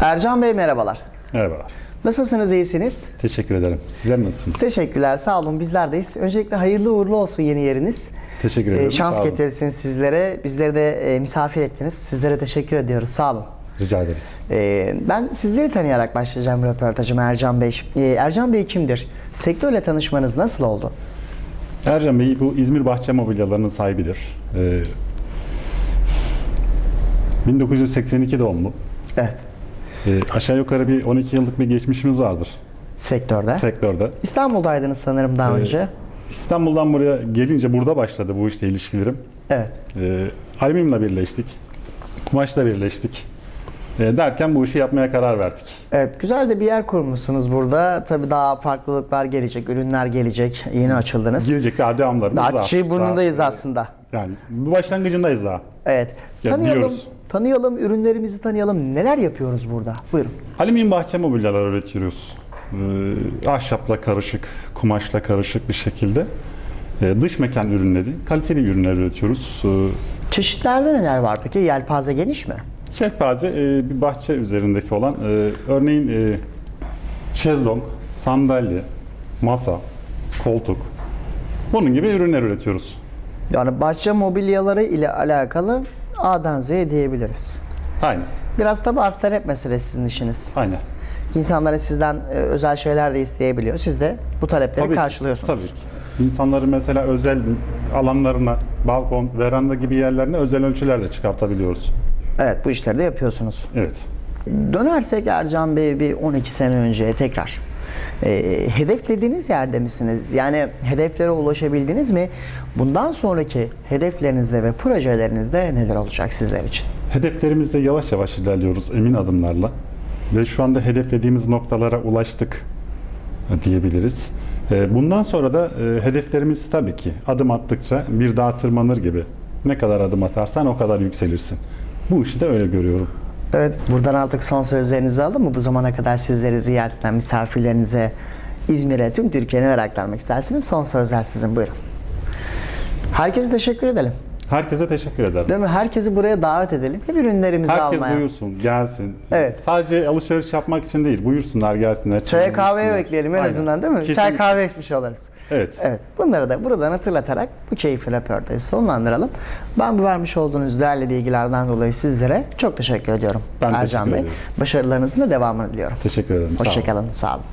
Ercan Bey merhabalar. Merhabalar. Nasılsınız, iyisiniz? Teşekkür ederim. Sizler nasılsınız? Teşekkürler, sağ olun. Bizlerdeyiz. Öncelikle hayırlı uğurlu olsun yeni yeriniz. Teşekkür Ee, ederim. şans Sağ olun. getirsin sizlere. Bizleri de e, misafir ettiniz. Sizlere teşekkür ediyoruz. Sağ olun. Rica ederiz. Ee, ben sizleri tanıyarak başlayacağım röportajıma Ercan Bey. Ee, Ercan Bey kimdir? Sektörle tanışmanız nasıl oldu? Ercan Bey bu İzmir Bahçe Mobilyalarının sahibidir. Ee, 1982 doğumlu. Evet. Ee, aşağı yukarı bir 12 yıllık bir geçmişimiz vardır Sektörde. sektörde. İstanbul'daydınız sanırım daha Ee, önce. İstanbul'dan buraya gelince burada başladı bu işte ilişkilerim. Evet. Ee, alüminyumla birleştik. Kumaşla birleştik. Ee, derken bu işi yapmaya karar verdik. Evet, güzel de bir yer kurmuşsunuz burada. Tabii daha farklılıklar gelecek, ürünler gelecek. Yeni açıldınız. Gelecekte daha devamlarımız Daha var. çiğ burnundayız Daha- aslında. Yani bu başlangıcında daha. Evet. Ya, tanıyalım, biliyoruz. tanıyalım, ürünlerimizi tanıyalım. Neler yapıyoruz burada? Buyurun. Alüminyum bahçe mobilyalar üretiyoruz. Ee, ahşapla karışık, kumaşla karışık bir şekilde. Ee, dış mekan ürünleri, kaliteli ürünler üretiyoruz. Ee, Çeşitlerde neler var peki? Yelpaze geniş mi? şehpaze e, bir bahçe üzerindeki olan, e, örneğin e, şezlong, sandalye, masa, koltuk, bunun gibi ürünler üretiyoruz. Yani bahçe mobilyaları ile alakalı A'dan Z'ye diyebiliriz. Aynen, Biraz tabi arz talep meselesi sizin işiniz. aynen. İnsanlara sizden e, özel şeyler de isteyebiliyor. Siz de bu talepleri Tabii ki, karşılıyorsunuz. Tabii ki. İnsanların mesela özel alanlarına, balkon, veranda gibi yerlerine özel ölçüler de çıkartabiliyoruz. Evet bu işleri de yapıyorsunuz. Evet. Dönersek Ercan Bey bir 12 sene önceye tekrar. E, hedeflediğiniz yerde misiniz? Yani hedeflere ulaşabildiniz mi? Bundan sonraki hedeflerinizde ve projelerinizde neler olacak sizler için? Hedeflerimizde yavaş yavaş ilerliyoruz emin adımlarla. Ve şu anda hedeflediğimiz noktalara ulaştık e, diyebiliriz. E, Bundan sonra da e, hedeflerimiz tabii ki adım attıkça bir dağa tırmanır gibi. Ne kadar adım atarsan o kadar yükselirsin. Bu işi de öyle görüyorum. Evet, buradan artık son sözlerinizi alın mı? Bu zamana kadar sizleri ziyaret eden misafirlerinize, İzmir'e, tüm Türkiye'ye neler aktarmak istersiniz? Son sözler sizin, buyurun. Herkese teşekkür edelim. Herkese teşekkür ederim. Değil mi? Herkesi buraya davet edelim. Hep ürünlerimizi Herkes almaya. buyursun, gelsin. Evet. Sadece alışveriş yapmak için değil, buyursunlar, gelsinler. Çaya kahveye bekleyelim en Aynen. azından değil mi? Çay Kesinlikle. kahve içmiş oluruz. Evet. Evet. Bunları da buradan hatırlatarak bu keyifli röportajı sonlandıralım. Ben bu vermiş olduğunuz değerli bilgilerden dolayı sizlere çok teşekkür ediyorum. Ben Ercan teşekkür Bey. ederim. Başarılarınızın da devamını diliyorum. Teşekkür ederim. Sağ olun. Hoşçakalın. Sağ olun.